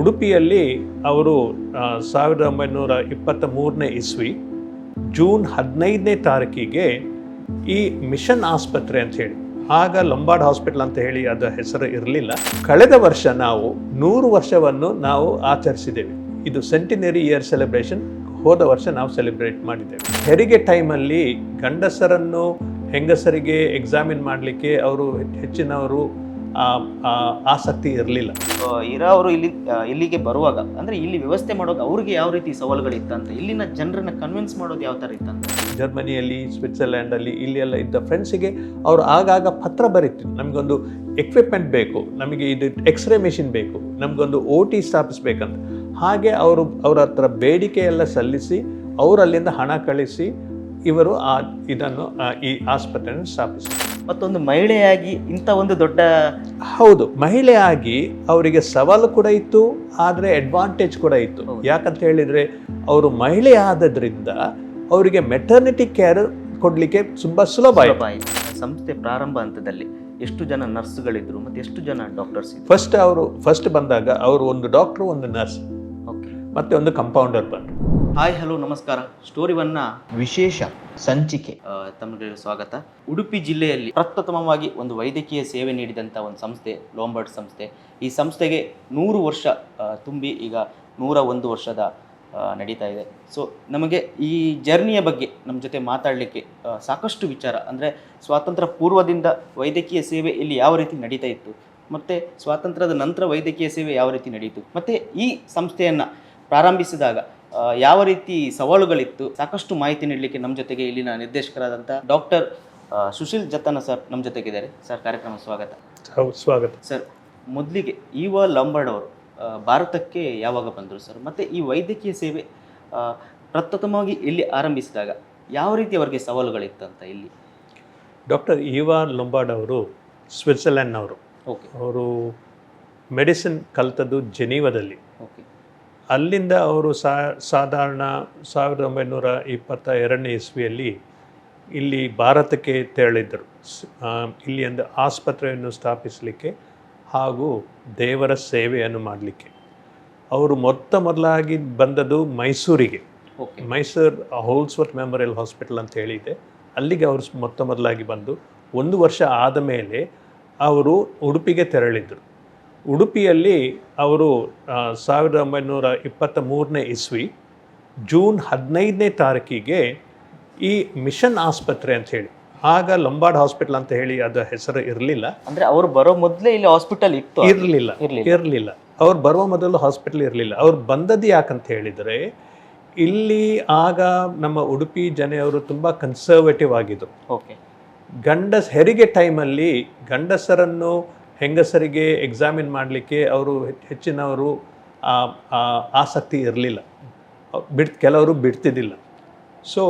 ಉಡುಪಿಯಲ್ಲಿ ಅವರು ಸಾವಿರದ ಒಂಬೈನೂರ ಇಪ್ಪತ್ತ ಮೂರನೇ ಇಸ್ವಿ, ಜೂನ್ ಹದಿನೈದನೇ ತಾರೀಕಿಗೆ ಈ ಮಿಷನ್ ಆಸ್ಪತ್ರೆ ಅಂತ ಹೇಳಿ, ಆಗ ಲಂಬಾರ್ಡ್ ಹಾಸ್ಪಿಟಲ್ ಅಂತ ಹೇಳಿ ಅದರ ಹೆಸರು ಇರಲಿಲ್ಲ. ಕಳೆದ ವರ್ಷ ನಾವು ನೂರು ವರ್ಷವನ್ನು ನಾವು ಆಚರಿಸಿದ್ದೇವೆ. ಇದು ಸೆಂಟಿನರಿ ಇಯರ್ ಸೆಲೆಬ್ರೇಷನ್ ಹೋದ ವರ್ಷ ನಾವು ಸೆಲೆಬ್ರೇಟ್ ಮಾಡಿದ್ದೇವೆ. ಹೆರಿಗೆ ಟೈಮಲ್ಲಿ ಗಂಡಸರನ್ನು ಹೆಂಗಸರಿಗೆ ಎಕ್ಸಾಮಿನ್ ಮಾಡಲಿಕ್ಕೆ ಅವರು ಹೆಚ್ಚಿನವರು ಆಸಕ್ತಿ ಇರಲಿಲ್ಲ. ಇರೋರು ಇಲ್ಲಿ ಇಲ್ಲಿಗೆ ಬರುವಾಗ ಅಂದರೆ ಇಲ್ಲಿ ವ್ಯವಸ್ಥೆ ಮಾಡೋದು ಅವ್ರಿಗೆ ಯಾವ ರೀತಿ ಸವಾಲುಗಳಿತ್ತಂತ ಇಲ್ಲಿನ ಜನರನ್ನ ಕನ್ವಿನ್ಸ್ ಮಾಡೋದು ಯಾವ ಥರ ಇತ್ತಂತ? ಜರ್ಮನಿಯಲ್ಲಿ ಸ್ವಿಟ್ಜರ್ಲ್ಯಾಂಡಲ್ಲಿ ಇಲ್ಲಿ ಎಲ್ಲ ಇದ್ದ ಫ್ರೆಂಡ್ಸಿಗೆ ಅವರು ಆಗಾಗ ಪತ್ರ ಬರೀತಿದ್ರು. ನಮಗೊಂದು ಎಕ್ವಿಪ್ಮೆಂಟ್ ಬೇಕು ನಮಗೆ ಇದು ಎಕ್ಸ್ರೇ ಮೆಷಿನ್ ಬೇಕು ನಮಗೊಂದು ಓ ಟಿ ಸ್ಥಾಪಿಸ್ಬೇಕಂತ ಹಾಗೆ ಅವರು ಅವರ ಹತ್ರ ಬೇಡಿಕೆ ಎಲ್ಲ ಸಲ್ಲಿಸಿ ಅವರಲ್ಲಿಂದ ಹಣ ಕಳಿಸಿ ಇವರು ಆ ಇದನ್ನು ಈ ಆಸ್ಪತ್ರೆಯನ್ನು ಸ್ಥಾಪಿಸಿದರು. ಮತ್ತೊಂದು ಮಹಿಳೆಯಾಗಿ ಇಂಥ ಒಂದು ದೊಡ್ಡ ಹೌದು ಮಹಿಳೆಯಾಗಿ ಅವರಿಗೆ ಸವಾಲು ಕೂಡ ಇತ್ತು ಆದರೆ ಅಡ್ವಾಂಟೇಜ್ ಕೂಡ ಇತ್ತು. ಯಾಕಂತ ಹೇಳಿದರೆ ಅವರು ಮಹಿಳೆ ಆದದ್ರಿಂದ ಅವರಿಗೆ ಮೆಟರ್ನಿಟಿ ಕೇರ್ ಕೊಡಲಿಕ್ಕೆ ತುಂಬ ಸುಲಭ ಆಯಿತು. ಸಂಸ್ಥೆ ಪ್ರಾರಂಭ ಹಂತದಲ್ಲಿ ಎಷ್ಟು ಜನ ನರ್ಸ್ಗಳಿದ್ರು ಮತ್ತು ಎಷ್ಟು ಜನ ಡಾಕ್ಟರ್ಸ್ ಫಸ್ಟ್ ಅವರು ಫಸ್ಟ್ ಬಂದಾಗ ಅವರು ಒಂದು ಡಾಕ್ಟ್ರು ಒಂದು ನರ್ಸ್ ಮತ್ತೆ ಒಂದು ಕಂಪೌಂಡರ್ ಬಂದರು. ಹಾಯ್ ಹಲೋ ನಮಸ್ಕಾರ. ಸ್ಟೋರಿ ಒನ್ನ ವಿಶೇಷ ಸಂಚಿಕೆ. ತಮಗೆ ಸ್ವಾಗತ. ಉಡುಪಿ ಜಿಲ್ಲೆಯಲ್ಲಿ ಪ್ರಪ್ರಥಮವಾಗಿ ಒಂದು ವೈದ್ಯಕೀಯ ಸೇವೆ ನೀಡಿದಂಥ ಒಂದು ಸಂಸ್ಥೆ ಲೋಂಬರ್ಡ್ ಸಂಸ್ಥೆ. ಈ ಸಂಸ್ಥೆಗೆ ನೂರು ವರ್ಷ ತುಂಬಿ ಈಗ ನೂರ ಒಂದು ವರ್ಷದ ನಡೀತಾ ಇದೆ. ಸೊ ನಮಗೆ ಈ ಜರ್ನಿಯ ಬಗ್ಗೆ ನಮ್ಮ ಜೊತೆ ಮಾತಾಡಲಿಕ್ಕೆ ಸಾಕಷ್ಟು ವಿಚಾರ. ಅಂದರೆ ಸ್ವಾತಂತ್ರ್ಯ ಪೂರ್ವದಿಂದ ವೈದ್ಯಕೀಯ ಸೇವೆ ಇಲ್ಲಿ ಯಾವ ರೀತಿ ನಡೀತಾ ಇತ್ತು ಮತ್ತು ಸ್ವಾತಂತ್ರ್ಯದ ನಂತರ ವೈದ್ಯಕೀಯ ಸೇವೆ ಯಾವ ರೀತಿ ನಡೆಯಿತು ಮತ್ತು ಈ ಸಂಸ್ಥೆಯನ್ನು ಪ್ರಾರಂಭಿಸಿದಾಗ ಯಾವ ರೀತಿ ಸವಾಲುಗಳಿತ್ತು? ಸಾಕಷ್ಟು ಮಾಹಿತಿ ನೀಡಲಿಕ್ಕೆ ನಮ್ಮ ಜೊತೆಗೆ ಇಲ್ಲಿನ ನಿರ್ದೇಶಕರಾದಂಥ ಡಾಕ್ಟರ್ ಸುಶೀಲ್ ಜತನ ಸರ್ ನಮ್ಮ ಜೊತೆಗಿದ್ದಾರೆ ಸರ್ ಕಾರ್ಯಕ್ರಮ ಸ್ವಾಗತ. ಹೌದು ಸ್ವಾಗತ. ಸರ್ ಮೊದಲಿಗೆ ಈವ ಲಂಬಾರ್ಡ್ ಅವರು ಭಾರತಕ್ಕೆ ಯಾವಾಗ ಬಂದರು ಸರ್? ಮತ್ತು ಈ ವೈದ್ಯಕೀಯ ಸೇವೆ ಪ್ರಥಮವಾಗಿ ಪ್ರಪ್ರಥಮವಾಗಿ ಇಲ್ಲಿ ಆರಂಭಿಸಿದಾಗ ಯಾವ ರೀತಿ ಅವರಿಗೆ ಸವಾಲುಗಳಿತ್ತು ಅಂತ ಇಲ್ಲಿ? ಡಾಕ್ಟರ್ ಇವಾ ಲೊಂಬಾರ್ಡ್ ಅವರು ಸ್ವಿಟ್ಜರ್ಲ್ಯಾಂಡ್ನವರು ಓಕೆ. ಅವರು ಮೆಡಿಸಿನ್ ಕಲಿತದ್ದು ಜೆನೀವಾದಲ್ಲಿ. ಓಕೆ. ಅಲ್ಲಿಂದ ಅವರು ಸಾ ಸಾಧಾರಣ ಸಾವಿರದ ಒಂಬೈನೂರ ಇಪ್ಪತ್ತ ಎರಡನೇ ಇಸ್ವಿಯಲ್ಲಿ ಇಲ್ಲಿ ಭಾರತಕ್ಕೆ ತೆರಳಿದ್ದರು. ಇಲ್ಲಿ ಒಂದು ಆಸ್ಪತ್ರೆಯನ್ನು ಸ್ಥಾಪಿಸಲಿಕ್ಕೆ ಹಾಗೂ ದೇವರ ಸೇವೆಯನ್ನು ಮಾಡಲಿಕ್ಕೆ. ಅವರು ಮೊತ್ತ ಮೊದಲಾಗಿ ಬಂದದ್ದು ಮೈಸೂರಿಗೆ. Okay. Mysuru Holdsworth Memorial Hospital ಅಂತ ಹೇಳಿದೆ ಅಲ್ಲಿಗೆ ಅವರು ಮೊತ್ತ ಮೊದಲಾಗಿ ಬಂದು ಒಂದು ವರ್ಷ ಆದ ಮೇಲೆ ಅವರು ಉಡುಪಿಗೆ ತೆರಳಿದರು. ಉಡುಪಿಯಲ್ಲಿ ಅವರು ಸಾವಿರದ ಒಂಬೈನೂರ ಇಪ್ಪತ್ತ ಮೂರನೇ ಇಸ್ವಿ ಜೂನ್ ಹದಿನೈದನೇ ತಾರೀಕಿಗೆ ಈ ಮಿಷನ್ ಆಸ್ಪತ್ರೆ ಅಂತ ಹೇಳಿ ಆಗ ಲಂಬಾರ್ಡ್ ಹಾಸ್ಪಿಟಲ್ ಅಂತ ಹೇಳಿ ಅದರ ಹೆಸರು ಇರಲಿಲ್ಲ. ಅಂದರೆ ಅವರು ಬರೋ ಮೊದಲೇ ಇಲ್ಲಿ ಹಾಸ್ಪಿಟಲ್ ಇತ್ತು ಇರಲಿಲ್ಲ ಇರಲಿಲ್ಲ. ಅವ್ರು ಬರುವ ಮೊದಲು ಹಾಸ್ಪಿಟಲ್ ಇರಲಿಲ್ಲ. ಅವ್ರು ಬಂದದ್ದು ಯಾಕಂತ ಹೇಳಿದರೆ ಇಲ್ಲಿ ಆಗ ನಮ್ಮ ಉಡುಪಿ ಜನೆಯವರು ತುಂಬ ಕನ್ಸರ್ವೇಟಿವ್ ಆಗಿದ್ರು. ಓಕೆ. ಗಂಡಸ್ ಹೆರಿಗೆ ಟೈಮಲ್ಲಿ ಗಂಡಸರನ್ನು ಹೆಂಗಸರಿಗೆ ಎಕ್ಸಾಮಿನ್ ಮಾಡಲಿಕ್ಕೆ ಅವರು ಹೆಚ್ಚಿನವರು ಆಸಕ್ತಿ ಇರಲಿಲ್ಲ. ಬಿಡ್ ಕೆಲವರು ಬಿಡ್ತಿದ್ದಿಲ್ಲ. ಸೊ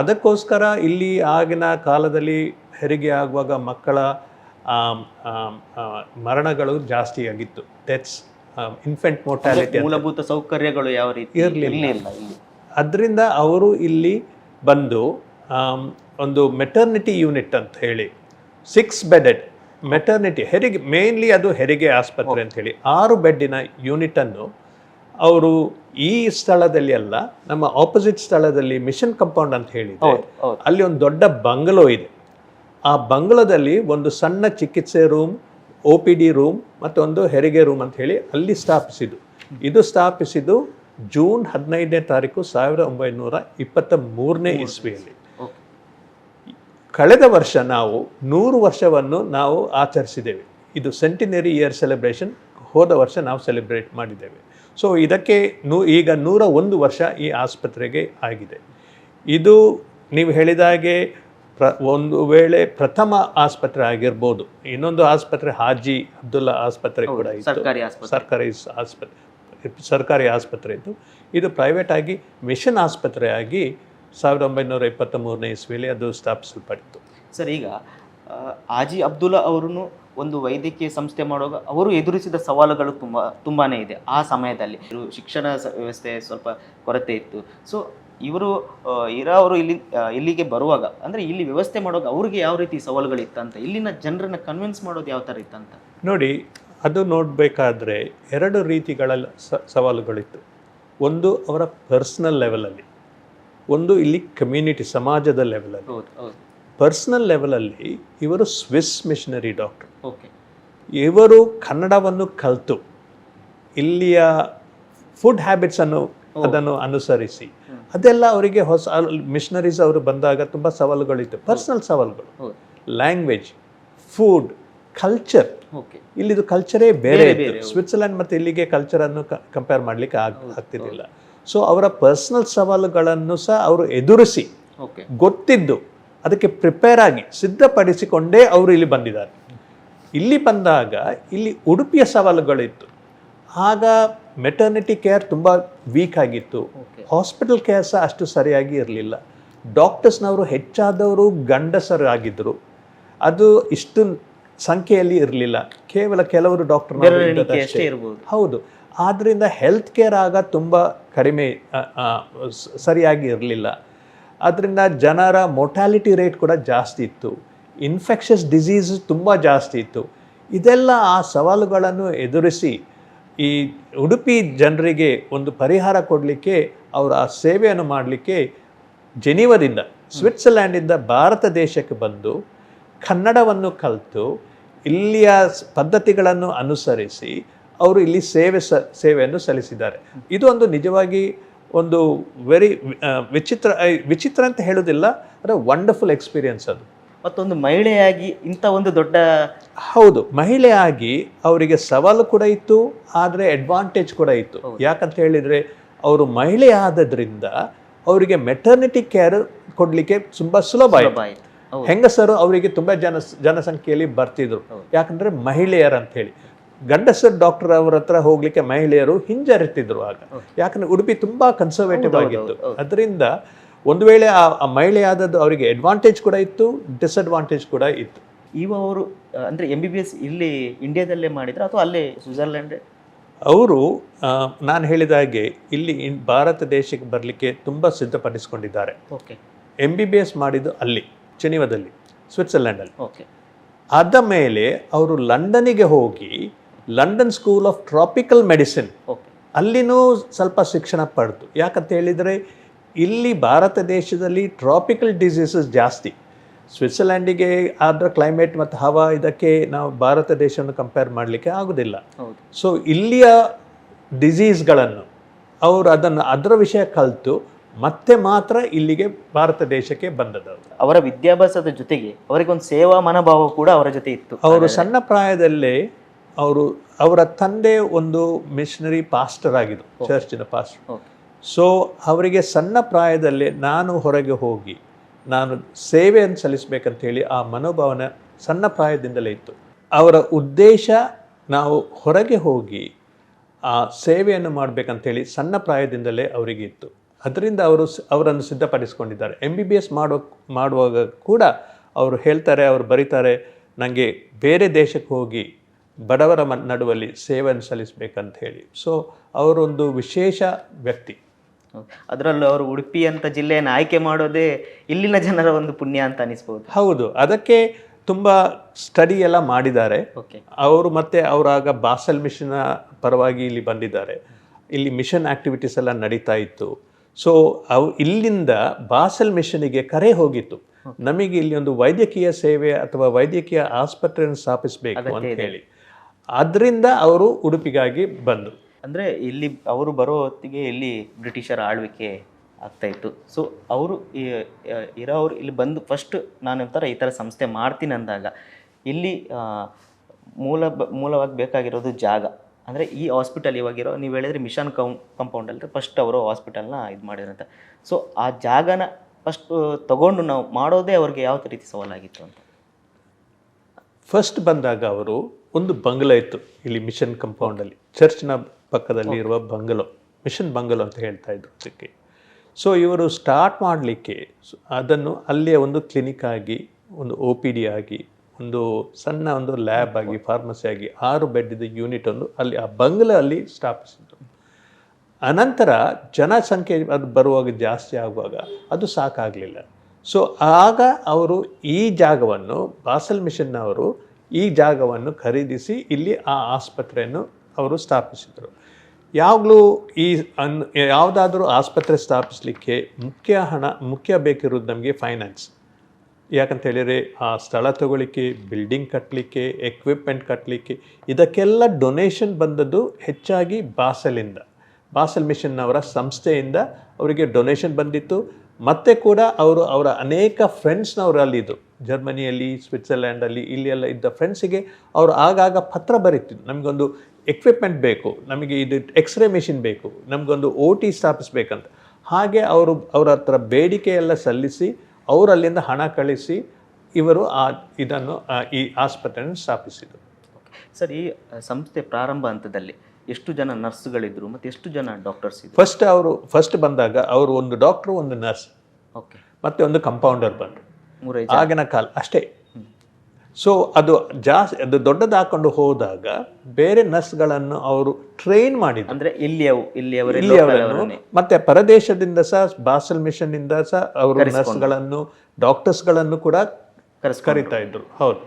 ಅದಕ್ಕೋಸ್ಕರ ಇಲ್ಲಿ ಆಗಿನ ಕಾಲದಲ್ಲಿ ಹೆರಿಗೆ ಆಗುವಾಗ ಮಕ್ಕಳ ಮರಣಗಳು ಜಾಸ್ತಿ ಆಗಿತ್ತು. ಡೆತ್ಸ್ ಇನ್ಫೆಂಟ್ ಮೋರ್ಟಾಲಿಟಿ ಮೂಲಭೂತ ಸೌಕರ್ಯಗಳು ಯಾವ ರೀತಿ. ಇರ್ಲಿಲ್ಲ. ಅದರಿಂದ ಅವರು ಇಲ್ಲಿ ಬಂದು ಒಂದು ಮೆಟರ್ನಿಟಿ ಯೂನಿಟ್ ಅಂತ ಹೇಳಿ ಸಿಕ್ಸ್ ಬೆಡೆಡ್ ಮೆಟರ್ನಿಟಿ ಹೆರಿಗೆ ಮೇನ್ಲಿ ಅದು ಹೆರಿಗೆ ಆಸ್ಪತ್ರೆ ಅಂತ ಹೇಳಿ. ಆರು ಬೆಡ್ಡಿನ ಯೂನಿಟನ್ನು ಅವರು ಈ ಸ್ಥಳದಲ್ಲಿ ಅಲ್ಲ ನಮ್ಮ ಆಪೋಸಿಟ್ ಸ್ಥಳದಲ್ಲಿ ಮಿಷನ್ ಕಂಪೌಂಡ್ ಅಂತ ಹೇಳಿದೆ ಅಲ್ಲಿ ಒಂದು ದೊಡ್ಡ ಬಂಗಲೋ ಇದೆ. ಆ ಬಂಗಲೋದಲ್ಲಿ ಒಂದು ಸಣ್ಣ ಚಿಕಿತ್ಸೆ room O P D room ಮತ್ತೊಂದು ಹೆರಿಗೆ ರೂಮ್ ಅಂತ ಹೇಳಿ ಅಲ್ಲಿ ಸ್ಥಾಪಿಸಿದ್ದು. ಇದು ಸ್ಥಾಪಿಸಿದ್ದು ಜೂನ್ ಹದಿನೈದನೇ ತಾರೀಕು ಸಾವಿರದ ಒಂಬೈನೂರ ಇಪ್ಪತ್ತ ಮೂರನೇ ಇಸ್ವಿಯಲ್ಲಿ. ಕಳೆದ ವರ್ಷ ನಾವು ನೂರು ವರ್ಷವನ್ನು ನಾವು ಆಚರಿಸಿದ್ದೇವೆ. ಇದು ಸೆಂಟಿನರಿ ಇಯರ್ ಸೆಲೆಬ್ರೇಷನ್ ಹೋದ ವರ್ಷ ನಾವು ಸೆಲೆಬ್ರೇಟ್ ಮಾಡಿದ್ದೇವೆ. ಸೊ ಇದಕ್ಕೆ ನೂ ಈಗ ನೂರ ಒಂದು ವರ್ಷ ಈ ಆಸ್ಪತ್ರೆಗೆ ಆಗಿದೆ. ಇದು ನೀವು ಹೇಳಿದ ಹಾಗೆ ಪ್ರ ಒಂದು ವೇಳೆ ಪ್ರಥಮ ಆಸ್ಪತ್ರೆ ಆಗಿರ್ಬೋದು. ಇನ್ನೊಂದು ಆಸ್ಪತ್ರೆ ಹಾಜಿ ಅಬ್ದುಲ್ಲಾ ಆಸ್ಪತ್ರೆ ಕೂಡ ಇತ್ತು. ಸರ್ಕಾರಿ ಆಸ್ಪತ್ರೆ. ಸರ್ಕಾರಿ ಆಸ್ಪತ್ರೆ ಇತ್ತು. ಇದು ಪ್ರೈವೇಟ್ ಆಗಿ ಮಿಷನ್ ಆಸ್ಪತ್ರೆ ಆಗಿ ಸಾವಿರದ ಒಂಬೈನೂರ ಇಪ್ಪತ್ತ ಮೂರನೇ ಇಸ್ವಿಯಲ್ಲಿ ಅದು ಸ್ಥಾಪಿಸಲ್ಪಟ್ಟಿತ್ತು ಸರ್ ಈಗ ಆಜಿ ಅಬ್ದುಲ್ಲಾ ಅವರನ್ನು ಒಂದು ವೈದ್ಯಕೀಯ ಸಂಸ್ಥೆ ಮಾಡುವಾಗ ಅವರು ಎದುರಿಸಿದ ಸವಾಲುಗಳು ತುಂಬ ತುಂಬಾನೇ ಇದೆ ಆ ಸಮಯದಲ್ಲಿ. ಇವರು ಶಿಕ್ಷಣ ವ್ಯವಸ್ಥೆ ಸ್ವಲ್ಪ ಕೊರತೆ ಇತ್ತು. ಸೊ ಇವರು ಇರೋವರು ಅವರು ಇಲ್ಲಿ ಇಲ್ಲಿಗೆ ಬರುವಾಗ ಅಂದರೆ ಇಲ್ಲಿ ವ್ಯವಸ್ಥೆ ಮಾಡುವಾಗ ಅವ್ರಿಗೆ ಯಾವ ರೀತಿ ಸವಾಲುಗಳಿತ್ತಂತ ಇಲ್ಲಿನ ಜನರನ್ನು ಕನ್ವಿನ್ಸ್ ಮಾಡೋದು ಯಾವ ಥರ ಇತ್ತಂತ? ನೋಡಿ ಅದು ನೋಡಬೇಕಾದ್ರೆ ಎರಡು ರೀತಿಗಳ ಸ- ಸವಾಲುಗಳಿತ್ತು. ಒಂದು ಅವರ ಪರ್ಸ್ನಲ್ ಲೆವೆಲಲ್ಲಿ ಒಂದು ಇಲ್ಲಿ ಕಮ್ಯುನಿಟಿ ಸಮಾಜದ ಲೆವೆಲಲ್ಲಿ ಪರ್ಸ್ನಲ್ ಲೆವೆಲಲ್ಲಿ ಇವರು ಸ್ವಿಸ್ ಮಿಷನರಿ ಡಾಕ್ಟರ್ ಇವರು ಕನ್ನಡವನ್ನು ಕಲಿತು. ಇಲ್ಲಿಯ ಫುಡ್ ಹ್ಯಾಬಿಟ್ಸ್ ಅನ್ನು ಅದನ್ನು ಅನುಸರಿಸಿ. ಅದೆಲ್ಲ ಅವರಿಗೆ ಹೊಸ ಮಿಷನರೀಸ್ ಅವರು ಬಂದಾಗ ತುಂಬ ಸವಾಲುಗಳಿತ್ತು. ಪರ್ಸನಲ್ ಸವಾಲುಗಳು. ಲ್ಯಾಂಗ್ವೇಜ್ ಫುಡ್ ಕಲ್ಚರ್ ಇಲ್ಲಿದು ಕಲ್ಚರೇ ಬೇರೆ ಇತ್ತು. ಬೇರೆ, ಸ್ವಿಟ್ಜರ್ಲೆಂಡ್ ಮತ್ತು ಇಲ್ಲಿಗೆ ಕಲ್ಚರನ್ನು ಕಂಪೇರ್ ಮಾಡಲಿಕ್ಕೆ ಆಗ್ತಿರ್ಲಿಲ್ಲ. ಸೊ ಅವರ ಪರ್ಸನಲ್ ಸವಾಲುಗಳನ್ನು ಸಹ ಅವರು ಎದುರಿಸಿ ಓಕೆ ಗೊತ್ತಿದ್ದು ಅದಕ್ಕೆ ಪ್ರಿಪೇರ್ ಆಗಿ ಸಿದ್ಧಪಡಿಸಿಕೊಂಡೇ ಅವರು ಇಲ್ಲಿ ಬಂದಿದ್ದಾರೆ. ಇಲ್ಲಿ ಬಂದಾಗ ಇಲ್ಲಿ ಉಡುಪಿಯ ಸವಾಲುಗಳಿತ್ತು. ಆಗ ಮೆಟರ್ನಿಟಿ ಕೇರ್ ತುಂಬ ವೀಕ್ ಆಗಿತ್ತು. ಹಾಸ್ಪಿಟಲ್ ಕೇರ್ ಸಹ ಅಷ್ಟು ಸರಿಯಾಗಿ ಇರಲಿಲ್ಲ. ಡಾಕ್ಟರ್ಸ್ನವರು ಹೆಚ್ಚಾದವರು ಗಂಡಸರಾಗಿದ್ದರು ಅದು ಇಷ್ಟು ಸಂಖ್ಯೆಯಲ್ಲಿ ಇರಲಿಲ್ಲ. ಕೇವಲ ಕೆಲವರು ಡಾಕ್ಟರ್ ಹೌದು. ಆದ್ದರಿಂದ ಹೆಲ್ತ್ ಕೇರ್ ಆಗ ತುಂಬ ಕಡಿಮೆ ಸರಿಯಾಗಿ ಇರಲಿಲ್ಲ. ಅದರಿಂದ ಜನರ ಮೊಟ್ಯಾಲಿಟಿ ರೇಟ್ ಕೂಡ ಜಾಸ್ತಿ ಇತ್ತು. ಇನ್ಫೆಕ್ಷಸ್ ಡಿಸೀಸ್ ತುಂಬ ಜಾಸ್ತಿ ಇತ್ತು. ಇದೆಲ್ಲ ಆ ಸವಾಲುಗಳನ್ನು ಎದುರಿಸಿ ಈ ಉಡುಪಿ ಜನರಿಗೆ ಒಂದು ಪರಿಹಾರ ಕೊಡಲಿಕ್ಕೆ ಅವರು ಆ ಸೇವೆಯನ್ನು ಮಾಡಲಿಕ್ಕೆ ಜೆನೀವದಿಂದ ಸ್ವಿಟ್ಜರ್ಲ್ಯಾಂಡಿಂದ ಭಾರತ ದೇಶಕ್ಕೆ ಬಂದು ಕನ್ನಡವನ್ನು ಕಲಿತು ಇಲ್ಲಿಯ ಪದ್ಧತಿಗಳನ್ನು ಅನುಸರಿಸಿ ಅವರು ಇಲ್ಲಿ ಸೇವೆ ಸ ಸೇವೆಯನ್ನು ಸಲ್ಲಿಸಿದ್ದಾರೆ. ಇದು ಒಂದು ನಿಜವಾಗಿ ಒಂದು ವೆರಿ ವಿಚಿತ್ರ ವಿಚಿತ್ರ ಅಂತ ಹೇಳೋದಿಲ್ಲ ಅಂದರೆ ವಂಡರ್ಫುಲ್ ಎಕ್ಸ್ಪೀರಿಯನ್ಸ್ ಅದು. ಮತ್ತೊಂದು ಮಹಿಳೆಯಾಗಿ ಇಂಥ ಒಂದು ದೊಡ್ಡ ಹೌದು ಮಹಿಳೆಯಾಗಿ ಅವರಿಗೆ ಸವಾಲು ಕೂಡ ಇತ್ತು ಆದರೆ ಅಡ್ವಾಂಟೇಜ್ ಕೂಡ ಇತ್ತು. ಯಾಕಂತ ಹೇಳಿದರೆ ಅವರು ಮಹಿಳೆ ಆದದ್ರಿಂದ ಅವರಿಗೆ ಮೆಟರ್ನಿಟಿ ಕೇರ್ ಕೊಡಲಿಕ್ಕೆ ತುಂಬ ಸುಲಭ ಆಯಿತು. ಹೆಂಗಸರು ಅವರಿಗೆ ತುಂಬ ಜನ ಜನಸಂಖ್ಯೆಯಲ್ಲಿ ಬರ್ತಿದ್ರು. ಯಾಕಂದ್ರೆ ಮಹಿಳೆಯರು ಅಂತ ಹೇಳಿ ಗಂಡಸರು ಡಾಕ್ಟರ್ ಅವರ ಹತ್ರ ಹೋಗ್ಲಿಕ್ಕೆ ಮಹಿಳೆಯರು ಹಿಂಜರಿತಿದ್ರು ಆಗ. ಯಾಕಂದ್ರೆ ಉಡುಪಿ ತುಂಬಾ ಕನ್ಸರ್ವೇಟಿವ್ ಆಗಿತ್ತು. ಅದರಿಂದ ಒಂದು ವೇಳೆ ಆ ಮಹಿಳೆಯಾದದ್ದು ಮಹಿಳೆ ಆದದ್ದು ಅವರಿಗೆ ಅಡ್ವಾಂಟೇಜ್ ಕೂಡ ಇತ್ತು ಡಿಸ್ಅಡ್ವಾಂಟೇಜ್ ಕೂಡ ಇತ್ತು. ಇವ ಅವರು ಅಂದ್ರೆ ಎಂ ಬಿ ಬಿ ಎಸ್ ಇಲ್ಲಿ ಇಂಡಿಯಾದಲ್ಲೇ ಮಾಡಿದ್ರು ಅಥವಾ ಅಲ್ಲೇ ಸ್ವಿಟ್ಜರ್ಲೆಂಡ್ ಅವರು ನಾನು ಹೇಳಿದ ಹಾಗೆ ಇಲ್ಲಿ ಭಾರತ ದೇಶಕ್ಕೆ ಬರಲಿಕ್ಕೆ ತುಂಬ ಸಿದ್ಧಪಡಿಸಿಕೊಂಡಿದ್ದಾರೆ. Okay. M B B S ಮಾಡಿದ್ದು ಅಲ್ಲಿ ಚೆನಿವಾದಲ್ಲಿ ಸ್ವಿಟ್ಜರ್ಲ್ಯಾಂಡಲ್ಲಿ ಓಕೆ. ಆದ ಮೇಲೆ ಅವರು ಲಂಡನಿಗೆ ಹೋಗಿ London School of Tropical Medicine okay ಅಲ್ಲಿನೂ ಸ್ವಲ್ಪ ಶಿಕ್ಷಣ ಪಡೆದು ಯಾಕಂತ ಹೇಳಿದರೆ ಇಲ್ಲಿ ಭಾರತ ದೇಶದಲ್ಲಿ ಟ್ರಾಪಿಕಲ್ ಡಿಸೀಸಸ್ ಜಾಸ್ತಿ. ಸ್ವಿಟ್ಜರ್ಲ್ಯಾಂಡಿಗೆ ಆದ್ರ ಕ್ಲೈಮೇಟ್ ಮತ್ತು ಹವಾ ಇದಕ್ಕೆ ನಾವು ಭಾರತ ದೇಶವನ್ನು ಕಂಪೇರ್ ಮಾಡಲಿಕ್ಕೆ ಆಗೋದಿಲ್ಲ. ಸೊ ಇಲ್ಲಿಯ ಡಿಸೀಸ್ಗಳನ್ನು ಅವರು ಅದನ್ನು ಅದರ ವಿಷಯ ಕಲಿತು ಮತ್ತೆ ಮಾತ್ರ ಇಲ್ಲಿಗೆ ಭಾರತ ದೇಶಕ್ಕೆ ಬಂದದವರು. ಅವರ ವಿದ್ಯಾಭ್ಯಾಸದ ಜೊತೆಗೆ ಅವರಿಗೆ ಒಂದು ಸೇವಾ ಮನೋಭಾವ ಕೂಡ ಅವರ ಜೊತೆ ಇತ್ತು. ಅವರು ಸಣ್ಣ ಪ್ರಾಯದಲ್ಲೇ ಅವರು ಅವರ ತಂದೆ ಒಂದು ಮಿಷನರಿ ಪಾಸ್ಟರ್ ಆಗಿದ್ದು ಚರ್ಚಿನ ಪಾಸ್ಟರ್ ಸೊ ಅವರಿಗೆ ಸಣ್ಣ ಪ್ರಾಯದಲ್ಲಿ ನಾನು ಹೊರಗೆ ಹೋಗಿ ನಾನು ಸೇವೆಯನ್ನು ಸಲ್ಲಿಸಬೇಕಂತ ಹೇಳಿ ಆ ಮನೋಭಾವನೆ ಸಣ್ಣ ಪ್ರಾಯದಿಂದಲೇ ಇತ್ತು. ಅವರ ಉದ್ದೇಶ ನಾವು ಹೊರಗೆ ಹೋಗಿ ಆ ಸೇವೆಯನ್ನು ಮಾಡಬೇಕಂತೇಳಿ ಸಣ್ಣ ಪ್ರಾಯದಿಂದಲೇ ಅವರಿಗೆ ಇತ್ತು. ಅದರಿಂದ ಅವರು ಅವರನ್ನು ಸಿದ್ಧಪಡಿಸಿಕೊಂಡಿದ್ದಾರೆ. ಎಂ ಬಿ ಬಿ ಎಸ್ ಮಾಡೋ ಮಾಡುವಾಗ ಕೂಡ ಅವರು ಹೇಳ್ತಾರೆ ಅವರು ಬರೀತಾರೆ ನನಗೆ ಬೇರೆ ದೇಶಕ್ಕೆ ಹೋಗಿ ಬಡವರ ನಡುವಲ್ಲಿ ಸೇವೆಯನ್ನು ಸಲ್ಲಿಸಬೇಕಂತ ಹೇಳಿ. ಸೊ ಅವರೊಂದು ವಿಶೇಷ ವ್ಯಕ್ತಿ. ಅದರಲ್ಲೂ ಅವರು ಉಡುಪಿ ಅಂತ ಜಿಲ್ಲೆಯನ್ನು ಆಯ್ಕೆ ಮಾಡೋದೇ ಇಲ್ಲಿನ ಜನರ ಒಂದು ಪುಣ್ಯ ಅಂತ ಅನಿಸ್ಬೋದು. ಹೌದು. ಅದಕ್ಕೆ ತುಂಬ ಸ್ಟಡಿ ಎಲ್ಲ ಮಾಡಿದ್ದಾರೆ. ಅವರು ಮತ್ತೆ ಅವರಾಗ ಬಾಸಲ್ ಮಿಷನ್ ಪರವಾಗಿ ಇಲ್ಲಿ ಬಂದಿದ್ದಾರೆ. ಇಲ್ಲಿ ಮಿಷನ್ ಆಕ್ಟಿವಿಟೀಸ್ ಎಲ್ಲ ನಡೀತಾ ಇತ್ತು. ಸೊ ಅವು ಇಲ್ಲಿಂದ ಬಾಸಲ್ ಮಿಷನಿಗೆ ಕರೆ ಹೋಗಿತ್ತು. ನಮಗೆ ಇಲ್ಲಿ ಒಂದು ವೈದ್ಯಕೀಯ ಸೇವೆ ಅಥವಾ ವೈದ್ಯಕೀಯ ಆಸ್ಪತ್ರೆಯನ್ನು ಸ್ಥಾಪಿಸಬೇಕು ಅಂತ ಹೇಳಿ. ಅದರಿಂದ ಅವರು ಉಡುಪಿಗಾಗಿ ಬಂದರು ಅಂದರೆ ಇಲ್ಲಿ ಅವರು ಬರೋ ಹೊತ್ತಿಗೆ ಇಲ್ಲಿ ಬ್ರಿಟಿಷರ ಆಳ್ವಿಕೆ ಆಗ್ತಾ ಇತ್ತು. ಸೊ ಅವರು ಇರೋರು ಇಲ್ಲಿ ಬಂದು ಫಸ್ಟ್ ನಾನು ಒಂಥರ ಈ ಥರ ಸಂಸ್ಥೆ ಮಾಡ್ತೀನಿ ಅಂದಾಗ ಇಲ್ಲಿ ಮೂಲ ಬ ಮೂಲವಾಗಿ ಬೇಕಾಗಿರೋದು ಜಾಗ. ಅಂದರೆ ಈ ಹಾಸ್ಪಿಟಲ್ ಇವಾಗಿರೋ ನೀವು ಹೇಳಿದ್ರೆ ಮಿಷನ್ ಕಂ ಕಂಪೌಂಡಲ್ಲಿ ಫಸ್ಟ್ ಅವರು ಹಾಸ್ಪಿಟಲ್ನ ಇದು ಮಾಡಿದ್ರಂತ ಸೊ ಆ ಜಾಗನ ಫಸ್ಟ್ ತಗೊಂಡು ನಾವು ಮಾಡೋದೇ ಅವ್ರಿಗೆ ಯಾವ ರೀತಿ ಸವಾಲಾಗಿತ್ತು ಅಂತ? ಫಸ್ಟ್ ಬಂದಾಗ ಅವರು ಒಂದು ಬಂಗಲ ಇತ್ತು ಇಲ್ಲಿ ಮಿಷನ್ ಕಂಪೌಂಡಲ್ಲಿ ಚರ್ಚ್ನ ಪಕ್ಕದಲ್ಲಿ ಇರುವ ಬಂಗಲೋ ಮಿಷನ್ ಬಂಗಲೋ ಅಂತ ಹೇಳ್ತಾ ಇದ್ರು ಅದಕ್ಕೆ. ಸೊ ಇವರು ಸ್ಟಾರ್ಟ್ ಮಾಡಲಿಕ್ಕೆ ಅದನ್ನು ಅಲ್ಲಿಯ ಒಂದು ಕ್ಲಿನಿಕ್ ಆಗಿ ಒಂದು ಒ ಪಿ ಡಿ ಆಗಿ ಒಂದು ಸಣ್ಣ ಒಂದು ಲ್ಯಾಬ್ ಆಗಿ ಫಾರ್ಮಸಿ ಆಗಿ ಆರು ಬೆಡ್ಡಿದ ಯೂನಿಟ್ ಒಂದು ಅಲ್ಲಿ ಆ ಬಂಗಲ ಅಲ್ಲಿ ಸ್ಥಾಪಿಸಿದ್ರು. ಅನಂತರ ಜನಸಂಖ್ಯೆ ಅದು ಬರುವಾಗ ಜಾಸ್ತಿ ಆಗುವಾಗ ಅದು ಸಾಕಾಗಲಿಲ್ಲ. ಸೊ ಆಗ ಅವರು ಈ ಜಾಗವನ್ನು ಬಾಸಲ್ ಮಿಷನ್ನವರು ಈ ಜಾಗವನ್ನು ಖರೀದಿಸಿ ಇಲ್ಲಿ ಆ ಆಸ್ಪತ್ರೆಯನ್ನು ಅವರು ಸ್ಥಾಪಿಸಿದರು. ಯಾವಾಗಲೂ ಈ ಅನ್, ಯಾವುದಾದ್ರೂ ಆಸ್ಪತ್ರೆ ಸ್ಥಾಪಿಸಲಿಕ್ಕೆ ಮುಖ್ಯ ಹಣ, ಮುಖ್ಯ ಬೇಕಿರೋದು ನಮಗೆ ಫೈನಾನ್ಸ್. ಯಾಕಂತ ಹೇಳಿದರೆ ಆ ಸ್ಥಳ ತಗೊಳ್ಳಿಕ್ಕೆ, ಬಿಲ್ಡಿಂಗ್ ಕಟ್ಟಲಿಕ್ಕೆ ಎಕ್ವಿಪ್ಮೆಂಟ್ ಕಟ್ಟಲಿಕ್ಕೆ ಇದಕ್ಕೆಲ್ಲ ಡೊನೇಷನ್ ಬಂದದ್ದು ಹೆಚ್ಚಾಗಿ ಬಾಸಲಿಂದ. ಬಾಸಲ್ ಮಿಷನ್ನವರ ಸಂಸ್ಥೆಯಿಂದ ಅವರಿಗೆ ಡೊನೇಷನ್ ಬಂದಿತ್ತು. ಮತ್ತೆ ಕೂಡ ಅವರು ಅವರ ಅನೇಕ ಫ್ರೆಂಡ್ಸ್ನವರು ಅಲ್ಲಿದ್ದು ಜರ್ಮನಿಯಲ್ಲಿ ಸ್ವಿಟ್ಸರ್ಲ್ಯಾಂಡಲ್ಲಿ ಇಲ್ಲಿ ಎಲ್ಲ ಇದ್ದ ಫ್ರೆಂಡ್ಸಿಗೆ ಅವರು ಆಗಾಗ ಪತ್ರ ಬರೀತಿದ್ರು. ನಮಗೊಂದು ಎಕ್ವಿಪ್ಮೆಂಟ್ ಬೇಕು, ನಮಗೆ ಇದು ಎಕ್ಸ್ರೇ ಮೆಷಿನ್ ಬೇಕು, ನಮಗೊಂದು ಒ ಟಿ ಸ್ಥಾಪಿಸ್ಬೇಕಂತ ಹಾಗೆ ಅವರು ಅವರ ಹತ್ರ ಬೇಡಿಕೆ ಎಲ್ಲ ಸಲ್ಲಿಸಿ ಅವರು ಅಲ್ಲಿಂದ ಹಣ ಕಳಿಸಿ, ಇವರು ಆ ಇದನ್ನು ಈ ಆಸ್ಪತ್ರೆಯನ್ನು ಸ್ಥಾಪಿಸಿದರು. ಸರ್, ಈ ಸಂಸ್ಥೆ ಪ್ರಾರಂಭ ಹಂತದಲ್ಲಿ ಎಷ್ಟು ಜನ ನರ್ಸ್ಗಳಿದ್ರು ಮತ್ತು ಎಷ್ಟು ಜನ ಡಾಕ್ಟರ್ಸ್ ಇದ್ರು? ಫಸ್ಟ್ ಅವರು ಫಸ್ಟ್ ಬಂದಾಗ ಅವರು ಒಂದು ಡಾಕ್ಟ್ರು ಒಂದು ನರ್ಸ್ ಓಕೆ ಮತ್ತೆ ಒಂದು ಕಂಪೌಂಡರ್ ಬಂದರು. ಮೂರೈದು ಆಗಿನ ಕಾಲ ಅಷ್ಟೇ. ಸೊ ಅದು ಜಾಸ್ತಿ ಅದು ದೊಡ್ಡದು ಹಾಕೊಂಡು ಹೋದಾಗ ಬೇರೆ ನರ್ಸ್ಗಳನ್ನು ಅವರು ಟ್ರೈನ್ ಮಾಡಿದ್ರು. ಅಂದ್ರೆ ಇಲ್ಲಿಯವು ಇಲ್ಲಿಯವರೇ ಇಲ್ಲಿ ಅವರನ್ನು. ಮತ್ತೆ ಪರದೇಶದಿಂದ ಸಹ ಬಾಸಲ್ ಮಿಷನ್ ಇಂದ ಸಹ ಅವರು ನರ್ಸ್ಗಳನ್ನು ಡಾಕ್ಟರ್ಸ್ಗಳನ್ನು ಕೂಡ ಕರೀತಾ ಕರಿತಾ ಇದ್ರು. ಹೌದು.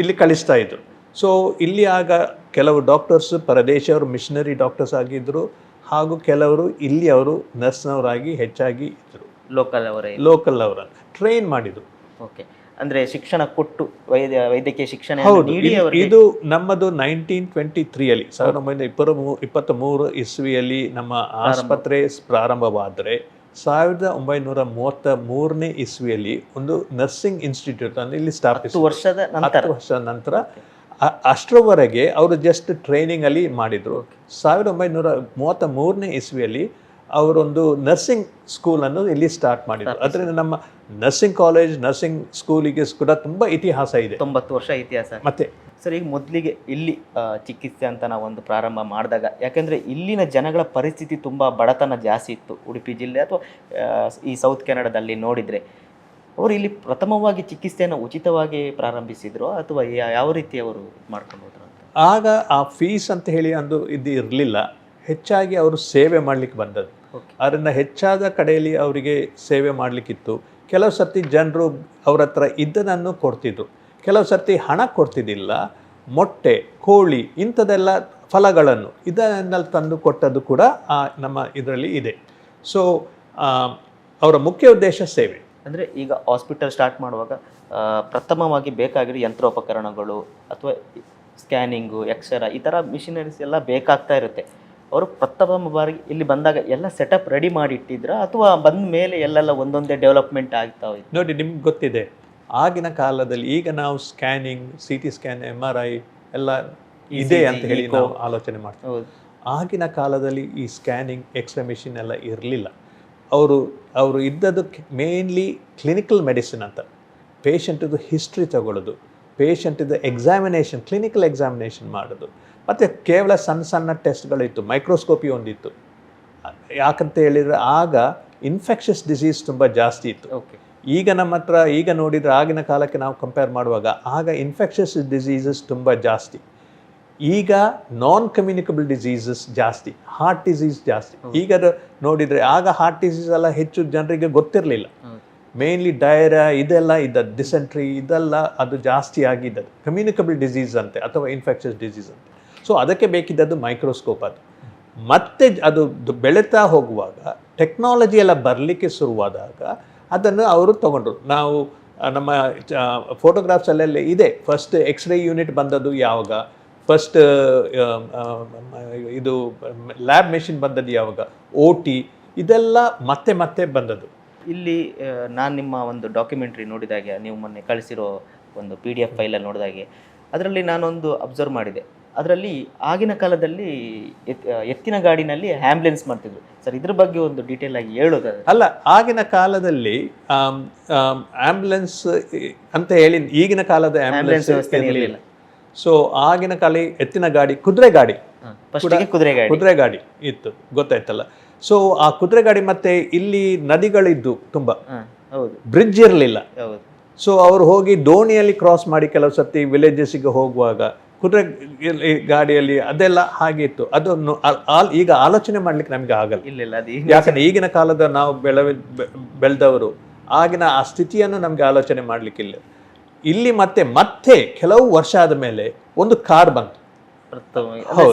ಇಲ್ಲಿ ಕಳಿಸ್ತಾ ಇದ್ರು. ಸೊ ಇಲ್ಲಿ ಆಗ ಕೆಲವು ಡಾಕ್ಟರ್ಸ್ ಪರದೇಶವರು ಮಿಷನರಿ ಡಾಕ್ಟರ್ಸ್ ಆಗಿದ್ದರು ಹಾಗೂ ಕೆಲವರು ಇಲ್ಲಿ ಅವರು ನರ್ಸ್ನವರಾಗಿ ಹೆಚ್ಚಾಗಿ ಇದ್ದರು ಲೋಕಲ್ ಅವರೇ ಲೋಕಲ್ ಅವರ. ಟ್ರೈನ್ ಮಾಡಿದರು. ಓಕೆ ಅಂದ್ರೆ ಶಿಕ್ಷಣ ಕೊಟ್ಟು ವೈದ್ಯ ವೈದ್ಯಕೀಯ ಶಿಕ್ಷಣ ಹೌದು. ಇದು- ನಮ್ಮದು ನೈನ್ಟೀನ್ ಟ್ವೆಂಟಿ ತ್ರೀಯಲ್ಲಿ ಸಾವಿರದ ಒಂಬೈನೂರ ಇಪ್ಪತ್ತ ಮೂ ಇಪ್ಪತ್ತ ಮೂರು ಇಸ್ವಿಯಲ್ಲಿ ನಮ್ಮ ಆಸ್ಪತ್ರೆ ಪ್ರಾರಂಭವಾದರೆ ಸಾವಿರದ ಒಂಬೈನೂರ ಮೂವತ್ತ ಮೂರನೇ ಇಸ್ವಿಯಲ್ಲಿ ಒಂದು ನರ್ಸಿಂಗ್ ಇನ್ಸ್ಟಿಟ್ಯೂಟ್ ಅನ್ನು ಇಲ್ಲಿ ಸ್ಥಾಪಿಸಿ ವರ್ಷದ ನಂತರ. ಹತ್ತು ವರ್ಷ ನಂತರ ಅಷ್ಟರವರೆಗೆ ಅವರು ಜಸ್ಟ್ ಟ್ರೈನಿಂಗಲ್ಲಿ ಮಾಡಿದರು ಮಾಡಿದ್ರು. ಸಾವಿರದ ಒಂಬೈನೂರ ಮೂವತ್ತ ಮೂರನೇ ಇಸ್ವಿಯಲ್ಲಿ ಅವರೊಂದು ನರ್ಸಿಂಗ್ ಸ್ಕೂಲನ್ನು ಇಲ್ಲಿ ಸ್ಟಾರ್ಟ್ ಮಾಡಿದ್ರು. ಅದರಿಂದ ನಮ್ಮ ನರ್ಸಿಂಗ್ ಕಾಲೇಜ್ ನರ್ಸಿಂಗ್ ಸ್ಕೂಲಿಗೆ ಕೂಡ ತುಂಬ ಇತಿಹಾಸ ಇದೆ. ತೊಂಬತ್ತು ವರ್ಷ ಇತಿಹಾಸ. ಮತ್ತೆ ಸರ್ ಈಗ ಮೊದಲಿಗೆ ಇಲ್ಲಿ ಚಿಕಿತ್ಸೆ ಅಂತ ನಾವು ಒಂದು ಪ್ರಾರಂಭ ಮಾಡಿದಾಗ ಯಾಕಂದ್ರೆ ಇಲ್ಲಿನ ಜನಗಳ ಪರಿಸ್ಥಿತಿ ತುಂಬ ಬಡತನ ಜಾಸ್ತಿ ಇತ್ತು. ಉಡುಪಿ ಜಿಲ್ಲೆ ಅಥವಾ ಈ ಸೌತ್ ಕೆನಡಾದಲ್ಲಿ ನೋಡಿದ್ರೆ. ಅವರು ಇಲ್ಲಿ ಪ್ರಥಮವಾಗಿ ಚಿಕಿತ್ಸೆಯನ್ನು ಉಚಿತವಾಗಿ ಪ್ರಾರಂಭಿಸಿದ್ರು ಅಥವಾ ಯಾವ ರೀತಿ ಅವರು ಮಾಡ್ಕೊಂಡು ಹೋದ್ರು ಅಂತ? ಆಗ ಆ ಫೀಸ್ ಅಂತ ಹೇಳಿ ಅಂದು ಇದು ಇರಲಿಲ್ಲ. ಹೆಚ್ಚಾಗಿ ಅವರು ಸೇವೆ ಮಾಡಲಿಕ್ಕೆ ಬಂದದ್ದು. ಅದರಿಂದ ಹೆಚ್ಚಾದ ಕಡೆಯಲ್ಲಿ ಅವರಿಗೆ ಸೇವೆ ಮಾಡಲಿಕ್ಕಿತ್ತು. ಕೆಲವು ಸರ್ತಿ ಜನರು ಅವ್ರ ಹತ್ರ ಇದ್ದದನ್ನು ಕೊಡ್ತಿದ್ರು. ಕೆಲವು ಸರ್ತಿ ಹಣ ಕೊಡ್ತಿದ್ದಿಲ್ಲ. ಮೊಟ್ಟೆ ಕೋಳಿ ಇಂಥದ್ದೆಲ್ಲ ಫಲಗಳನ್ನು ಇದನ್ನೆಲ್ಲ ತಂದು ಕೊಟ್ಟದ್ದು ಕೂಡ ನಮ್ಮ ಇದರಲ್ಲಿ ಇದೆ. ಸೊ ಅವರ ಮುಖ್ಯ ಉದ್ದೇಶ ಸೇವೆ. ಅಂದ್ರೆ ಈಗ ಹಾಸ್ಪಿಟಲ್ ಸ್ಟಾರ್ಟ್ ಮಾಡುವಾಗ ಪ್ರಥಮವಾಗಿ ಬೇಕಾಗಿರೋ ಯಂತ್ರೋಪಕರಣಗಳು ಅಥವಾ ಸ್ಕ್ಯಾನಿಂಗು ಎಕ್ಸರ ಈ ಥರ ಮಿಷಿನರೀಸ್ ಎಲ್ಲ ಬೇಕಾಗ್ತಾ ಇರುತ್ತೆ. ಅವರು ಪ್ರಥಮ ಬಾರಿಗೆ ಇಲ್ಲಿ ಬಂದಾಗ ಎಲ್ಲ ಸೆಟಪ್ ರೆಡಿ ಮಾಡಿ ಇಟ್ಟಿದ್ರ ಅಥವಾ ಬಂದ ಮೇಲೆ ಎಲ್ಲೆಲ್ಲ ಒಂದೊಂದೇ ಡೆವಲಪ್ಮೆಂಟ್ ಆಗ್ತಾ ಹೋಯ್ತು? ನೋಡಿ ನಿಮ್ಗೆ ಗೊತ್ತಿದೆ. ಆಗಿನ ಕಾಲದಲ್ಲಿ ಈಗ ನಾವು scanning C T scan M R I ಎಲ್ಲ ಇದೆ ಅಂತ ಹೇಳಿ ನಾವು ಆಲೋಚನೆ ಮಾಡ್ತೀವಿ. ಹೌದು. ಆಗಿನ ಕಾಲದಲ್ಲಿ ಈ ಸ್ಕ್ಯಾನಿಂಗ್ ಎಕ್ಸ್ರೇ ಮಿಷಿನ್ ಎಲ್ಲ ಇರಲಿಲ್ಲ. ಅವರು ಅವರು ಇದ್ದದ್ದು ಮೇನ್ಲಿ ಕ್ಲಿನಿಕಲ್ ಮೆಡಿಸಿನ್ ಅಂತ. ಪೇಷಂಟಿದು ಹಿಸ್ಟ್ರಿ ತಗೊಳ್ಳೋದು ಪೇಷಂಟಿದು ಎಕ್ಸಾಮಿನೇಷನ್ ಕ್ಲಿನಿಕಲ್ ಎಕ್ಸಾಮಿನೇಷನ್ ಮಾಡೋದು. ಮತ್ತು ಕೇವಲ ಸಣ್ಣ ಸಣ್ಣ ಟೆಸ್ಟ್ಗಳಿತ್ತು ಮೈಕ್ರೋಸ್ಕೋಪಿ ಒಂದಿತ್ತು. ಯಾಕಂತ ಹೇಳಿದರೆ ಆಗ ಇನ್ಫೆಕ್ಷಸ್ ಡಿಸೀಸ್ ತುಂಬ ಜಾಸ್ತಿ ಇತ್ತು. ಓಕೆ ಈಗ ನಮ್ಮ ಹತ್ರ ಈಗ ನೋಡಿದರೆ ಆಗಿನ ಕಾಲಕ್ಕೆ ನಾವು ಕಂಪೇರ್ ಮಾಡುವಾಗ ಆಗ ಇನ್ಫೆಕ್ಷಸ್ ಡಿಸೀಸಸ್ ತುಂಬ ಜಾಸ್ತಿ. ಈಗ ನಾನ್ ಕಮ್ಯುನಿಕಬಲ್ ಡಿಸೀಸಸ್ ಜಾಸ್ತಿ ಹಾರ್ಟ್ ಡಿಸೀಸ್ ಜಾಸ್ತಿ. ಈಗ ಅದು ನೋಡಿದರೆ ಆಗ ಹಾರ್ಟ್ ಡಿಸೀಸ್ ಎಲ್ಲ ಹೆಚ್ಚು ಜನರಿಗೆ ಗೊತ್ತಿರಲಿಲ್ಲ. ಮೇನ್ಲಿ ಡಯರಾ ಇದೆಲ್ಲ ಇದ್ದದ್ದು ಡಿಸೆಂಟ್ರಿ ಇದೆಲ್ಲ ಅದು ಜಾಸ್ತಿ ಆಗಿದ್ದದ್ದು. ಕಮ್ಯುನಿಕಬಲ್ ಡಿಸೀಸ್ ಅಂತೆ ಅಥವಾ ಇನ್ಫೆಕ್ಷಸ್ ಡಿಸೀಸ್ ಅಂತೆ. ಸೊ ಅದಕ್ಕೆ ಬೇಕಿದ್ದದ್ದು ಮೈಕ್ರೋಸ್ಕೋಪ್ ಅದು. ಮತ್ತೆ ಅದು ಬೆಳೀತಾ ಹೋಗುವಾಗ ಟೆಕ್ನಾಲಜಿ ಎಲ್ಲ ಬರಲಿಕ್ಕೆ ಶುರುವಾದಾಗ ಅದನ್ನು ಅವರು ತಗೊಂಡ್ರು. ನಾವು ನಮ್ಮ ಫೋಟೋಗ್ರಾಫ್ಸ್ ಅಲ್ಲೆಲ್ಲ ಇದೆ. ಫಸ್ಟ್ ಎಕ್ಸ್ರೇ ಯೂನಿಟ್ ಬಂದದ್ದು ಯಾವಾಗ? ಫಸ್ಟ್ ಇದು ಲ್ಯಾಬ್ ಮೆಷಿನ್ ಬಂದದ್ದು ಯಾವಾಗ? ಓ ಟಿ ಇದೆಲ್ಲ ಮತ್ತೆ ಮತ್ತೆ ಬಂದದ್ದು. ಇಲ್ಲಿ ನಾನು ನಿಮ್ಮ ಒಂದು ಡಾಕ್ಯುಮೆಂಟ್ರಿ ನೋಡಿದಾಗ ನೀವು ಮೊನ್ನೆ ಕಳಿಸಿರೋ ಒಂದು ಪಿ ಡಿ ಎಫ್ ಫೈಲಲ್ಲಿ ನೋಡಿದಾಗೆ ಅದರಲ್ಲಿ ನಾನೊಂದು ಅಬ್ಸರ್ವ್ ಮಾಡಿದೆ. ಅದರಲ್ಲಿ ಆಗಿನ ಕಾಲದಲ್ಲಿ ಎತ್- ಎತ್ತಿನ ಗಾಡಿನಲ್ಲಿ ಆ್ಯಂಬುಲೆನ್ಸ್ ಮಾಡ್ತಿದ್ರು. ಸರ್ ಇದ್ರ ಬಗ್ಗೆ ಒಂದು ಡೀಟೇಲ್ ಆಗಿ ಹೇಳೋದಾದ್ರೆ. ಅಲ್ಲ ಆಗಿನ ಕಾಲದಲ್ಲಿ ಆಂಬ್ಯುಲೆನ್ಸ್ ಅಂತ ಹೇಳಿ ಈಗಿನ ಕಾಲದ ಆಂಬ್ಯುಲೆನ್ಸ್ ಆಂಬ್ಯುಲೆನ್ಸ್ ವ್ಯವಸ್ಥೆ ಇರಲಿಲ್ಲ. ಸೊ ಆಗಿನ ಕಾಲ ಎತ್ತಿನ ಗಾಡಿ ಕುದುರೆ ಗಾಡಿ ಕುದುರೆ ಗಾಡಿ. ಕುದುರೆ ಗಾಡಿ ಇತ್ತು ಗೊತ್ತಾಯ್ತಲ್ಲ? ಸೊ ಆ ಕುದುರೆ ಗಾಡಿ ಮತ್ತೆ ಇಲ್ಲಿ ನದಿಗಳಿದ್ದು ತುಂಬಾ. ಬ್ರಿಡ್ಜ್ ಇರಲಿಲ್ಲ. ಸೊ ಅವರು ಹೋಗಿ ದೋಣಿಯಲ್ಲಿ ಕ್ರಾಸ್ ಮಾಡಿ ಕೆಲವು ಸರ್ತಿ ವಿಲೇಜಸ್ಸಿಗೆ ಹೋಗುವಾಗ ಕುದುರೆ ಗಾಡಿಯಲ್ಲಿ ಅದೆಲ್ಲ ಹಾಗೆ ಇತ್ತು ಅದನ್ನು ಈಗ ಆಲೋಚನೆ ಮಾಡ್ಲಿಕ್ಕೆ ನಮಗೆ ಆಗಲ್ಲ. ಇಲ್ಲ ಇಲ್ಲ ಯಾಕಂದ್ರೆ ಈಗಿನ ಕಾಲದ ನಾವು ಬೆಳವ ಬೆಳೆದವರು ಆಗಿನ ಆ ಸ್ಥಿತಿಯನ್ನು ನಮಗೆ ಆಲೋಚನೆ ಮಾಡಲಿಕ್ಕಿಲ್ಲ. ಇಲ್ಲಿ ಮತ್ತೆ ಮತ್ತೆ ಕೆಲವು ವರ್ಷ ಆದ ಮೇಲೆ ಒಂದು ಕಾರ್ ಬಂತು.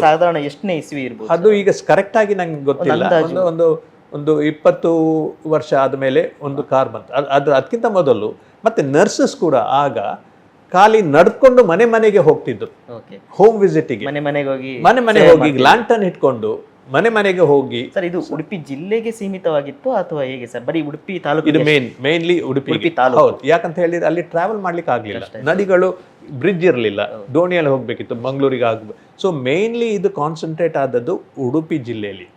ಸಾಧಾರಣ ಎಷ್ಟನೇ ಇಸ್ವಿ ಇರ್ಬೋದು. ಅದು ಈಗ ಕರೆಕ್ಟ್ ಆಗಿ ನಂಗೆ ಗೊತ್ತಿಲ್ಲ. ಒಂದು ಒಂದು ಒಂದು ಇಪ್ಪತ್ತು ವರ್ಷ ಆದಮೇಲೆ ಒಂದು ಕಾರ್ ಬಂತು. ಅದು ಅದು ಅದಕ್ಕಿಂತ ಮೊದಲು ಮತ್ತೆ ನರ್ಸಸ್ ಕೂಡ ಆಗ ಖಾಲಿ ನಡ್ಕೊಂಡು ಮನೆ ಮನೆಗೆ ಹೋಗ್ತಿದ್ರು. ಹೋಮ್ ವಿಸಿಟಿಗೆ ಮನೆ ಮನೆಗೆ ಹೋಗಿ ಮನೆ ಮನೆಗೆ ಹೋಗಿ ಲ್ಯಾಂಟನ್ ಇಟ್ಕೊಂಡು ಮನೆ ಮನೆಗೆ ಹೋಗಿ ಸರ್ ಇದು ಉಡುಪಿ ಜಿಲ್ಲೆಗೆ ಸೀಮಿತವಾಗಿತ್ತು ಅಥವಾ ಹೇಗೆ ಸರ್ ಬರೀ ಉಡುಪಿ ತಾಲೂಕು ಇದು ಮೇನ್ ಮೇನ್ಲಿ ಉಡುಪಿ ಉಡುಪಿ ತಾಲೂಕು. ಹೌದು. ಯಾಕಂತ ಹೇಳಿದ್ರೆ ಅಲ್ಲಿ ಟ್ರಾವೆಲ್ ಮಾಡ್ಲಿಕ್ಕೆ ಆಗಲಿಲ್ಲ. ನದಿಗಳು ಬ್ರಿಡ್ಜ್ ಇರಲಿಲ್ಲ. ದೋಣಿಯಲ್ಲಿ ಹೋಗ್ಬೇಕಿತ್ತು ಮಂಗಳೂರಿಗೆ ಆಗ್ಬೇಕು ಸೊ ಮೇನ್ಲಿ ಇದು ಕಾನ್ಸಂಟ್ರೇಟ್ ಆದದ್ದು ಉಡುಪಿ ಜಿಲ್ಲೆಯಲ್ಲಿ.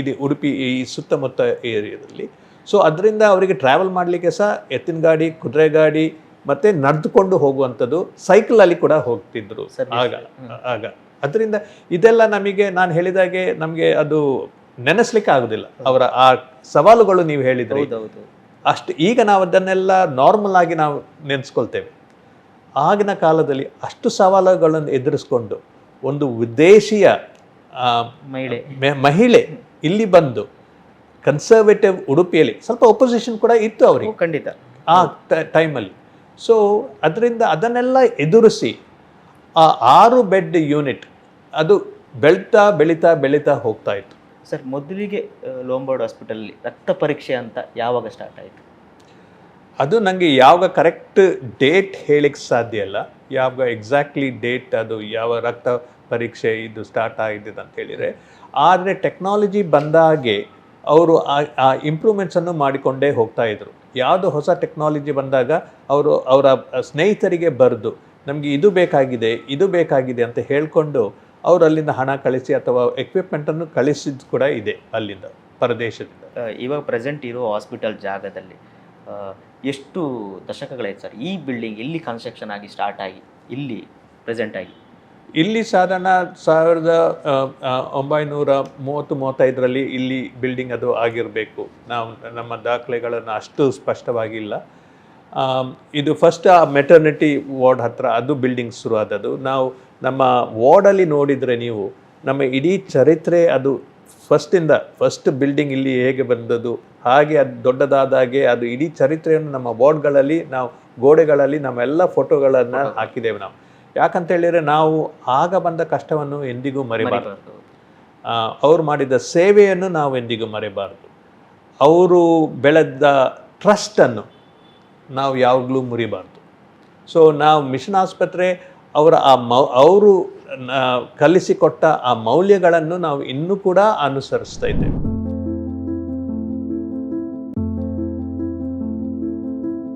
ಇದು ಉಡುಪಿ ಈ ಸುತ್ತಮುತ್ತ ಏರಿಯಾದಲ್ಲಿ. ಸೊ ಅದರಿಂದ ಅವರಿಗೆ ಟ್ರಾವೆಲ್ ಮಾಡಲಿಕ್ಕೆ ಸಹ ಎತ್ತಿನ ಗಾಡಿ ಕುದುರೆ ಗಾಡಿ ಮತ್ತೆ ನಡೆದುಕೊಂಡು ಹೋಗುವಂಥದ್ದು ಸೈಕಲ್ ಅಲ್ಲಿ ಕೂಡ ಹೋಗ್ತಿದ್ರು. ಆಗ ಆಗ. ಅದರಿಂದ ಇದೆಲ್ಲ ನಮಗೆ ನಾನು ಹೇಳಿದಾಗೆ ನಮಗೆ ಅದು ನೆನೆಸ್ಲಿಕ್ಕೆ ಆಗುದಿಲ್ಲ. ಅವರ ಆ ಸವಾಲುಗಳು ನೀವು ಹೇಳಿದ್ರೆ. ಅಷ್ಟು ಈಗ ನಾವು ಅದನ್ನೆಲ್ಲ ನಾರ್ಮಲ್ ಆಗಿ ನಾವು ನೆನೆಸ್ಕೊಳ್ತೇವೆ. ಆಗಿನ ಕಾಲದಲ್ಲಿ ಅಷ್ಟು ಸವಾಲುಗಳನ್ನು ಎದುರಿಸ್ಕೊಂಡು ಒಂದು ವಿದೇಶಿಯ ಮಹಿಳೆ. ಇಲ್ಲಿ ಬಂದು ಕನ್ಸರ್ವೇಟಿವ್ ಉಡುಪಿಯಲ್ಲಿ ಸ್ವಲ್ಪ ಒಪೋಸಿಷನ್ ಕೂಡ ಇತ್ತು ಅವರಿಗೆ. ಖಂಡಿತ. ಆ ಟೈಮಲ್ಲಿ ಸೊ ಅದರಿಂದ ಅದನ್ನೆಲ್ಲ ಎದುರಿಸಿ ಆ ಆರು ಬೆಡ್ ಯೂನಿಟ್ ಅದು ಬೆಳ್ತಾ ಬೆಳೀತಾ ಬೆಳೀತಾ ಹೋಗ್ತಾ ಇತ್ತು. ಸರ್ ಮೊದಲಿಗೆ ಲೋಂಬೋರ್ಡ್ ಹಾಸ್ಪಿಟಲಲ್ಲಿ ರಕ್ತ ಪರೀಕ್ಷೆ ಅಂತ ಯಾವಾಗ ಸ್ಟಾರ್ಟ್ ಆಯಿತು? ಅದು ನನಗೆ ಯಾವಾಗ ಕರೆಕ್ಟ್ ಡೇಟ್ ಹೇಳಿಕ್ಕೆ ಸಾಧ್ಯ ಇಲ್ಲ. ಯಾವಾಗ ಎಕ್ಸಾಕ್ಟ್ಲಿ ಡೇಟ್ ಅದು ಯಾವ ರಕ್ತ ಪರೀಕ್ಷೆ ಇದು ಸ್ಟಾರ್ಟ್ ಆಗಿದೆ ಅಂತ ಹೇಳಿದರೆ ಆದರೆ ಟೆಕ್ನಾಲಜಿ ಬಂದಾಗೆ ಅವರು ಆ ಇಂಪ್ರೂವ್ಮೆಂಟ್ಸನ್ನು ಮಾಡಿಕೊಂಡೇ ಹೋಗ್ತಾ ಇದ್ರು. ಯಾವುದು ಹೊಸ ಟೆಕ್ನಾಲಜಿ ಬಂದಾಗ ಅವರು ಅವರ ಸ್ನೇಹಿತರಿಗೆ ಬರೆದು ನಮಗೆ ಇದು ಬೇಕಾಗಿದೆ ಇದು ಬೇಕಾಗಿದೆ ಅಂತ ಹೇಳಿಕೊಂಡು ಅವರು ಅಲ್ಲಿಂದ ಹಣ ಕಳಿಸಿ ಅಥವಾ ಎಕ್ವಿಪ್ಮೆಂಟನ್ನು ಕಳಿಸಿದ್ದು ಕೂಡ ಇದೆ ಅಲ್ಲಿಂದ ಪರದೇಶದಿಂದ. ಇವಾಗ ಪ್ರೆಸೆಂಟ್ ಇರೋ ಹಾಸ್ಪಿಟಲ್ ಜಾಗದಲ್ಲಿ ಎಷ್ಟು ದಶಕಗಳಾಯ್ತು ಸರ್? ಈ ಬಿಲ್ಡಿಂಗ್ ಇಲ್ಲಿ ಕನ್ಸ್ಟ್ರಕ್ಷನ್ ಆಗಿ ಸ್ಟಾರ್ಟ್ ಆಗಿ ಇಲ್ಲಿ ಪ್ರೆಸೆಂಟ್ ಆಗಿ? ಇಲ್ಲಿ ಸಾಧಾರಣ ಸಾವಿರದ ಒಂಬೈನೂರ ಮೂವತ್ತು ಮೂವತ್ತೈದರಲ್ಲಿ ಇಲ್ಲಿ ಬಿಲ್ಡಿಂಗ್ ಅದು ಆಗಿರಬೇಕು. ನಾವು ನಮ್ಮ ದಾಖಲೆಗಳನ್ನು ಅಷ್ಟು ಸ್ಪಷ್ಟವಾಗಿಲ್ಲ. ಇದು ಫಸ್ಟ್ ಆ ಮೆಟರ್ನಿಟಿ ವಾರ್ಡ್ ಹತ್ರ ಅದು ಬಿಲ್ಡಿಂಗ್ ಶುರು ಆದದ್ದು ನಾವು ನಮ್ಮ ವಾರ್ಡಲ್ಲಿ ನೋಡಿದರೆ ನೀವು ನಮ್ಮ ಇಡೀ ಚರಿತ್ರೆ ಅದು ಫಸ್ಟಿಂದ ಫಸ್ಟ್ ಬಿಲ್ಡಿಂಗ್ ಇಲ್ಲಿ ಹೇಗೆ ಬಂದದ್ದು ಹಾಗೆ ಅದು ದೊಡ್ಡದಾದಾಗೆ ಅದು ಇಡೀ ಚರಿತ್ರೆಯನ್ನು ನಮ್ಮ ಬೋರ್ಡ್ಗಳಲ್ಲಿ ನಾವು ಗೋಡೆಗಳಲ್ಲಿ ನಮ್ಮೆಲ್ಲ ಫೋಟೋಗಳನ್ನು ಹಾಕಿದ್ದೇವೆ ನಾವು. ಯಾಕಂತ ಹೇಳಿದ್ರೆ ನಾವು ಆಗ ಬಂದ ಕಷ್ಟವನ್ನು ಎಂದಿಗೂ ಮರಿಬಾರದು. ಅವರು ಅವ್ರು ಮಾಡಿದ ಸೇವೆಯನ್ನು ನಾವು ಎಂದಿಗೂ ಮರೆಯಬಾರ್ದು ಅವರು ಬೆಳೆದ ಟ್ರಸ್ಟನ್ನು ನಾವು ಯಾವಾಗಲೂ ಮುರಿಬಾರ್ದು. ಸೊ ನಾವು ಮಿಷನ್ ಆಸ್ಪತ್ರೆ ಅವರ ಆ ಮೌ ಅವರು ಕಲಿಸಿಕೊಟ್ಟ ಆ ಮೌಲ್ಯಗಳನ್ನು ನಾವು ಇನ್ನೂ ಕೂಡ ಅನುಸರಿಸ್ತಾ ಇದ್ದೇವೆ.